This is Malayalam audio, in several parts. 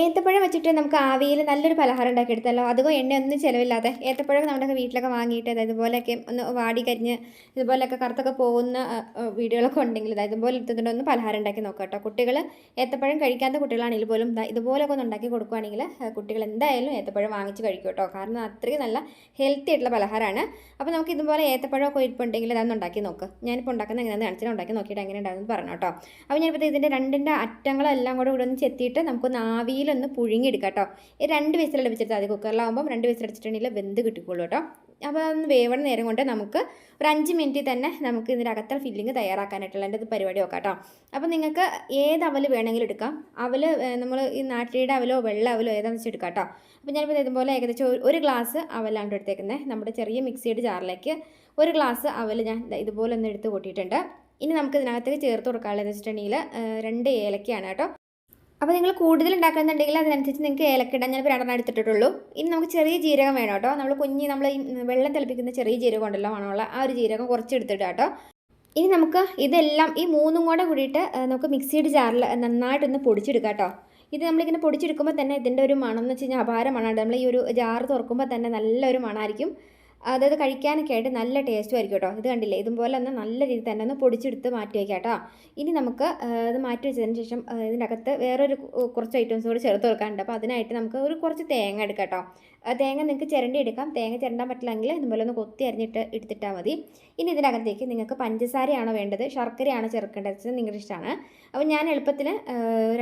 ഏത്തപ്പഴം വെച്ചിട്ട് നമുക്ക് ആവിയിൽ നല്ലൊരു പലഹാരം ഉണ്ടാക്കിയെടുത്തല്ലോ എണ്ണ ഒന്നും ചിലവില്ലാതെ ഏത്തപ്പഴം നമ്മുടെ വീട്ടിലൊക്കെ വാങ്ങിയിട്ട് അതായത് ഇതുപോലെയൊക്കെ ഒന്ന് വാടി കരിഞ്ഞ് ഇതുപോലെയൊക്കെ കറുത്തൊക്കെ പോകുന്ന വീഡിയോകളൊക്കെ ഉണ്ടെങ്കിൽ അതായത് ഇതുപോലെ എടുത്തിട്ട് ഒന്ന് പലഹാരം ഉണ്ടാക്കി നോക്കാം കേട്ടോ. കുട്ടികൾ ഏത്തപ്പഴം കഴിക്കാത്ത കുട്ടികളാണെങ്കിൽ പോലും ഇതുപോലൊക്കെ ഒന്ന് ഉണ്ടാക്കി കൊടുക്കുകയാണെങ്കിൽ കുട്ടികൾ എന്തായാലും ഏത്തപ്പഴം വാങ്ങിച്ച് കഴിക്കും കേട്ടോ. കാരണം അത്രയും നല്ല ഹെൽത്തി ആയിട്ടുള്ള പലഹാരമാണ്. അപ്പോൾ നമുക്ക് ഇതുപോലെ ഏത്തപ്പഴമൊക്കെ ഇരിപ്പുണ്ടെങ്കിൽ അതൊന്ന് ഉണ്ടാക്കി നോക്കുക ഞാനിപ്പോൾ ഉണ്ടാക്കുന്ന എങ്ങനെയാണെന്ന് കാണിച്ചാൽ ഉണ്ടാക്കി നോക്കിയിട്ട് എങ്ങനെ ഉണ്ടാകുമെന്ന് പറഞ്ഞു കേട്ടോ. അപ്പോൾ ഞാനിപ്പോൾ ഇതിന്റെ രണ്ടിന്റെ അറ്റങ്ങളെല്ലാം കൂടെ ഇവിടെ ഒന്ന് ചെത്തിയിട്ട് നമുക്കൊന്ന് ആവിയിലൊന്ന് പുഴുങ്ങിയെടുക്കാം കേട്ടോ. രണ്ട് വിസിൽ അടിപ്പിച്ചിട്ട് മതി കുക്കറിലാവുമ്പം രണ്ട് വിസിൽ അടിച്ചിട്ടുണ്ടെങ്കിൽ വെന്ത് കിട്ടിക്കോളൂ കേട്ടോ. അപ്പോൾ അതൊന്ന് വേവണ നേരം കൊണ്ട് നമുക്ക് ഒരു അഞ്ച് മിനിറ്റിൽ തന്നെ നമുക്ക് ഇതിന്റെ അകത്തെ ഫില്ലിങ് തയ്യാറാക്കാനായിട്ടുള്ള എന്റെ പരിപാടി നോക്കാം കേട്ടോ. അപ്പോൾ നിങ്ങൾക്ക് ഏത് അവൽ വേണമെങ്കിലും എടുക്കാം. അവൽ നമ്മൾ ഈ നാട്ടിയുടെ അവലോ വെള്ള അവലോ ഏതാണെന്ന് വെച്ചാൽ എടുക്കാം കേട്ടോ. അപ്പോൾ ഞാനിപ്പോൾ ഇതുപോലെ ഏകദേശം ഒരു- ഗ്ലാസ് അവലാണ് എടുത്തേക്കുന്നത് നമ്മുടെ ചെറിയ മിക്സിയുടെ ജാറിലേക്ക് ഒരു ഗ്ലാസ് അവൽ ഞാൻ ഇതുപോലെ ഒന്ന് എടുത്ത് കൂട്ടിയിട്ടുണ്ട്. ഇനി നമുക്ക് ഇതിനകത്തേക്ക് ചേർത്ത് കൊടുക്കാനുള്ളതെന്ന് വെച്ചിട്ടുണ്ടെങ്കിൽ രണ്ട് ഏലക്കയാണ് കേട്ടോ. അപ്പോൾ നിങ്ങൾ കൂടുതൽ ഉണ്ടാക്കുന്നുണ്ടെങ്കിൽ അതിനനുസരിച്ച് നിങ്ങൾക്ക് ഏലക്കിട ഞാൻ രണ്ടെണ്ണം എടുത്തിട്ടുള്ളൂ. ഇനി നമുക്ക് ചെറിയ ജീരകം വേണം കേട്ടോ. നമ്മൾ കുഞ്ഞി നമ്മൾ വെള്ളം തിളപ്പിക്കുന്ന ചെറിയ ജീരകം ഉണ്ടല്ലോ മണമുള്ള ആ ഒരു ജീരകം കുറച്ച് എടുത്തിട്ട് കേട്ടോ. ഇനി നമുക്ക് ഇതെല്ലാം ഈ മൂന്നും കൂടെ കൂടിയിട്ട് നമുക്ക് മിക്സിയുടെ ജാറിൽ നന്നായിട്ടൊന്ന് പൊടിച്ചെടുക്കാം കേട്ടോ. ഇത് നമ്മളിങ്ങനെ പൊടിച്ചെടുക്കുമ്പോൾ തന്നെ ഇതിന്റെ ഒരു മണം എന്ന് വെച്ച് കഴിഞ്ഞാൽ അപാര നമ്മൾ ഈ ഒരു ജാറ് തുറക്കുമ്പോൾ തന്നെ നല്ലൊരു മണമായിരിക്കും അതായത് കഴിക്കാനൊക്കെ ആയിട്ട് നല്ല ടേസ്റ്റും ആയിരിക്കും കേട്ടോ. ഇത് കണ്ടില്ലേ? ഇതുപോലെ ഒന്ന് നല്ല രീതിയിൽ തന്നെ ഒന്ന് പൊടിച്ചെടുത്ത് മാറ്റി വയ്ക്കാം കേട്ടോ. ഇനി നമുക്ക് ഇത് മാറ്റി വെച്ചതിന് ശേഷം ഇതിന്റെ അകത്ത് വേറൊരു കുറച്ച് ഐറ്റംസ് കൂടി ചേർത്ത് കൊടുക്കാനുണ്ട്. അപ്പോൾ അതിനായിട്ട് നമുക്ക് ഒരു കുറച്ച് തേങ്ങ എടുക്കാം കേട്ടോ. തേങ്ങ നിങ്ങൾക്ക് ചിരണ്ടി എടുക്കാം. തേങ്ങ ചിരണ്ടാൻ പറ്റില്ലെങ്കിൽ ഇതുപോലെ ഒന്ന് കൊത്തി അരിഞ്ഞിട്ട് എടുത്തിട്ടാൽ മതി. ഇനി ഇതിനകത്തേക്ക് നിങ്ങൾക്ക് പഞ്ചസാരയാണോ വേണ്ടത്? ശർക്കരയാണോ ചേർക്കേണ്ടത്? നിങ്ങളുടെ ഇഷ്ടമാണ്. അപ്പോൾ ഞാൻ എളുപ്പത്തിൽ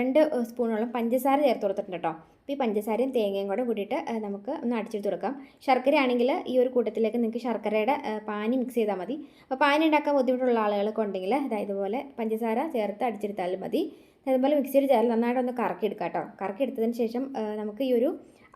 രണ്ട് സ്പൂണോളം പഞ്ചസാര ചേർത്ത് കൊടുത്തിട്ടുണ്ട് കേട്ടോ. അപ്പോൾ ഈ പഞ്ചസാരയും തേങ്ങയും കൂടെ കൂട്ടിയിട്ട് നമുക്ക് ഒന്ന് അടിച്ചെടുത്ത് കൊടുക്കാം. ശർക്കരയാണെങ്കിൽ ഈ ഒരു കൂട്ടത്തിലേക്ക് നിങ്ങൾക്ക് ശർക്കരയുടെ പാനി മിക്സ് ചെയ്താൽ മതി. അപ്പോൾ പാനി ഉണ്ടാക്കാൻ ബുദ്ധിമുട്ടുള്ള ആളുകളൊക്കെ ഉണ്ടെങ്കിൽ അതായത് ഇതുപോലെ പഞ്ചസാര ചേർത്ത് അടിച്ചെടുത്താലും മതി. അതുപോലെ മിക്സിയിൽ ചേർത്ത് നന്നായിട്ടൊന്ന് കറക്കി എടുക്കാം കേട്ടോ. കറക്കി എടുത്തതിന് ശേഷം നമുക്ക് ഈ ഒരു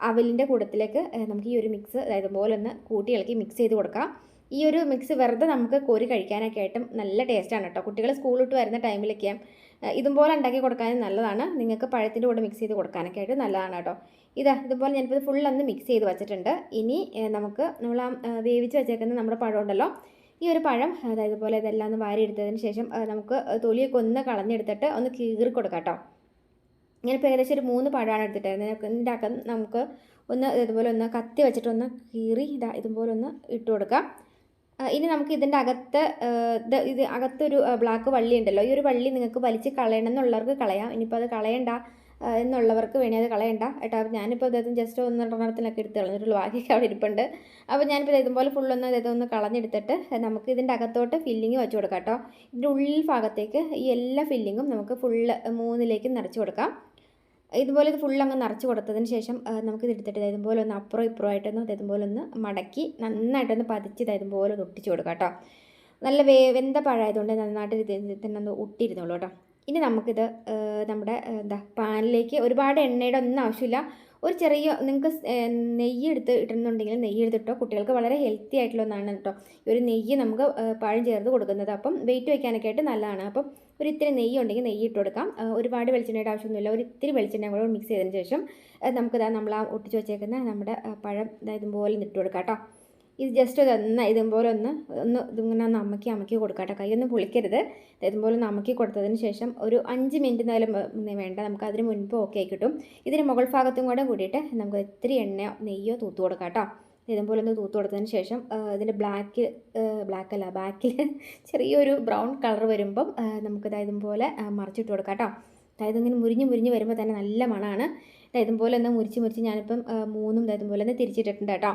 അവലിന്റെ കൂട്ടത്തിലേക്ക് നമുക്ക് ഈ ഒരു മിക്സ് അതായത് ഇതുപോലെ ഒന്ന് കൂട്ടി ഇളക്കി മിക്സ് ചെയ്ത് കൊടുക്കാം. ഈ ഒരു മിക്സ് വെറുതെ നമുക്ക് കോരി കഴിക്കാനൊക്കെ ആയിട്ടും നല്ല ടേസ്റ്റാണ് കേട്ടോ കുട്ടികൾ സ്കൂളിൽ വിട്ട് വരുന്ന ടൈമിലൊക്കെ ഇതും ഇതുപോലെ ഉണ്ടാക്കി കൊടുക്കാനും നല്ലതാണ്. നിങ്ങൾക്ക് പഴത്തിന്റെ കൂടെ മിക്സ് ചെയ്ത് കൊടുക്കാനൊക്കെ ആയിട്ട് നല്ലതാണ് കേട്ടോ ഇതാ ഇതുപോലെ ഞാനിപ്പോൾ ഫുൾ അന്ന് മിക്സ് ചെയ്ത് വെച്ചിട്ടുണ്ട്. ഇനി നമുക്ക് നമ്മൾ ആ വേവിച്ച് വെച്ചേക്കുന്ന നമ്മുടെ പഴം ഉണ്ടല്ലോ ഈ ഒരു പഴം അതായത് പോലെ ഇതെല്ലാം ഒന്ന് വാരി എടുത്തതിന് ശേഷം നമുക്ക് തൊലിയൊക്കെ ഒന്ന് കളഞ്ഞെടുത്തിട്ട് ഒന്ന് കീറി കൊടുക്കാം കേട്ടോ ഞാനിപ്പോൾ ഏകദേശം ഒരു മൂന്ന് പഴമാണ് എടുത്തിട്ടായിരുന്നത് ഇതിന്റെ അകം നമുക്ക് ഒന്ന് ഇതുപോലെ ഒന്ന് കത്തി വെച്ചിട്ട് ഒന്ന് കീറി ഇതാ ഇതുപോലെ ഒന്ന് ഇട്ട് കൊടുക്കാം. ഇനി നമുക്ക് ഇതിന്റെ അകത്ത് ഇത് അകത്തൊരു ബ്ലാക്ക് വള്ളി ഉണ്ടല്ലോ. ഈ ഒരു വള്ളി നിങ്ങൾക്ക് വലിച്ച് കളയണം എന്നുള്ളവർക്ക് കളയാം. ഇനിയിപ്പോൾ അത് കളയണ്ട എന്നുള്ളവർക്ക് വേണേ അത് കളയണ്ട. കേട്ടോ അപ്പോൾ ഞാനിപ്പോൾ ഇദ്ദേഹം ജസ്റ്റ് ഒന്ന് രണ്ടെണ്ണത്തിനൊക്കെ എടുത്ത് കളഞ്ഞിട്ടുള്ളൂ ബാക്കിയൊക്കെ അവിടെ ഇരിപ്പുണ്ട്. അപ്പോൾ ഞാനിപ്പോൾ ഇത് ഇതുപോലെ ഫുള്ളൊന്ന് ഒന്ന് കളഞ്ഞെടുത്തിട്ട് നമുക്ക് ഇതിന്റെ അകത്തോട്ട് ഫില്ലിങ് വെച്ച് കൊടുക്കാം കേട്ടോ. ഇതിന്റെ ഉള്ളിൽ ഭാഗത്തേക്ക് ഈ എല്ലാ ഫില്ലിങ്ങും നമുക്ക് ഫുള്ള് മൂന്നിലേക്ക് നിറച്ച് കൊടുക്കാം. ഇതുപോലെ ഇത് ഫുൾ അങ്ങ് നിറച്ച് കൊടുത്തതിന് ശേഷം നമുക്കിത് എടുത്തിട്ട് ഇതുപോലെ ഒന്ന് അപ്പുറം ഇപ്പുറം ആയിട്ടൊന്ന് ഇതുപോലെ ഒന്ന് മടക്കി നന്നായിട്ടൊന്ന് പതിച്ച് ഇതുപോലെ ഒന്ന് ഒട്ടിച്ച് കൊടുക്കാം കേട്ടോ. നല്ല വേ വെന്ത പഴമായതുകൊണ്ട് നന്നായിട്ട് തന്നെ ഒന്ന് ഒട്ടിയിരുന്നുള്ളൂ കേട്ടോ. ഇനി നമുക്കിത് നമ്മുടെ എന്താ പാനിലേക്ക് ഒരുപാട് എണ്ണയുടെ ഒന്നും ആവശ്യമില്ല. ഒരു ചെറിയ നിങ്ങൾക്ക് നെയ്യ് എടുത്ത് ഇടുന്നുണ്ടെങ്കിൽ നെയ്യ് എടുത്തിട്ടോ കുട്ടികൾക്ക് വളരെ ഹെൽത്തി ആയിട്ടുള്ള ഒന്നാണ് കേട്ടോ. ഈ ഒരു നെയ്യ് നമുക്ക് പഴം ചേർത്ത് കൊടുക്കുന്നത്. അപ്പം വെയിറ്റ് വയ്ക്കാനൊക്കെ ആയിട്ട് നല്ലതാണ്. അപ്പം ഒരു ഇത്തിരി നെയ്യ് ഉണ്ടെങ്കിൽ നെയ്യ് ഇട്ട് കൊടുക്കാം ഒരുപാട് വെളിച്ചെണ്ണയുടെ ആവശ്യമൊന്നുമില്ല. ഒരു ഇത്തിരി വെളിച്ചെണ്ണ കൂടെ മിക്സ് ചെയ്തതിന് ശേഷം നമുക്കിതാ നമ്മൾ ആ ഒട്ടിച്ച് വെച്ചേക്കുന്ന നമ്മുടെ പഴം ഇതാ ഇതുപോലെ ഇട്ട് കൊടുക്കാം കേട്ടോ ഇത് ജസ്റ്റ് ഒന്ന് ഇതുപോലെ ഒന്ന് ഒന്ന് ഇതിങ്ങനെ ഒന്ന് അമക്കി അമക്കി കൊടുക്കാം കേട്ടോ കൈയൊന്നും പൊളിക്കരുത്. ഇതുപോലെ ഒന്ന് അമക്കി കൊടുത്തതിന് ശേഷം ഒരു അഞ്ച് മിനിറ്റ് വേ- വേണ്ട. നമുക്ക് അതിന് മുൻപ് ഓക്കെ ആയി കിട്ടും. ഇതിന് മുകൾ ഭാഗത്തും കൂടെ കൂടിയിട്ട് നമുക്ക് ഇത്തിരി എണ്ണയോ നെയ്യോ തൂത്ത് കൊടുക്കാം കേട്ടോ ഇതുപോലെ ഒന്ന് തൂത്ത് കൊടുത്തതിന് ശേഷം ഇതിന്റെ ബ്ലാക്ക് ബ്ലാക്ക് അല്ല ബാക്കിൽ ചെറിയൊരു ബ്രൗൺ കളർ വരുമ്പം നമുക്ക് അതായത് ഇതുപോലെ മറിച്ചിട്ട് കൊടുക്കാം കേട്ടോ. അതായത് ഇങ്ങനെ മുരിഞ്ഞ് മുരിഞ്ഞ് വരുമ്പോൾ തന്നെ നല്ല മണമാണ്. ഇതുപോലെ ഒന്ന് മുരിച്ച് മുരിച്ച് ഞാനിപ്പം മൂന്നും ഇതുപോലെ ഒന്ന് തിരിച്ചിട്ടിട്ടുണ്ട് കേട്ടോ.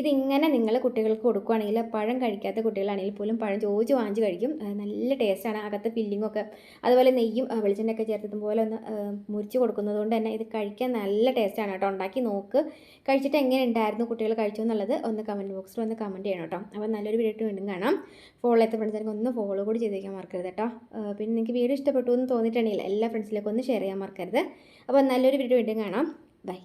ഇതിങ്ങനെ നിങ്ങൾ കുട്ടികൾക്ക് കൊടുക്കുകയാണെങ്കിൽ പഴം കഴിക്കാത്ത കുട്ടികളാണെങ്കിൽ പോലും പഴം ചോദിച്ച് വാങ്ങിച്ച് കഴിക്കും. നല്ല ടേസ്റ്റാണ്. അകത്ത് ഫില്ലിങ്ങൊക്കെ അതുപോലെ നെയ്യും വെളിച്ചെണ്ണയൊക്കെ ചേർത്തതും പോലെ ഒന്ന് മുറിച്ച് കൊടുക്കുന്നത് കൊണ്ട് തന്നെ ഇത് കഴിക്കാൻ നല്ല ടേസ്റ്റാണ് കേട്ടോ. ഉണ്ടാക്കി നോക്ക്. കഴിച്ചിട്ട് എങ്ങനെ ഉണ്ടായിരുന്നു കുട്ടികൾ കഴിച്ചു എന്നുള്ളത് ഒന്ന് കമന്റ് ബോക്സിൽ ഒന്ന് കമന്റ് ചെയ്യണം കേട്ടോ. അപ്പോൾ നല്ലൊരു വീഡിയോ വീണ്ടും കാണാം. ഫോളോ ചെയ്ത ഫ്രണ്ട്സിലേക്ക് ഒന്ന് ഫോളോ കൂടി ചെയ്തേക്കാൻ മറക്കരുത് കേട്ടോ. പിന്നെ നിങ്ങൾക്ക് വീഡിയോ ഇഷ്ടപ്പെട്ടു എന്ന് തോന്നിയിട്ടുണ്ടെങ്കിൽ എല്ലാ ഫ്രണ്ട്സിലേക്കും ഒന്ന് ഷെയർ ചെയ്യാൻ മറക്കരുത്. അപ്പോൾ നല്ലൊരു വീഡിയോ വീണ്ടും കാണാം. ബൈ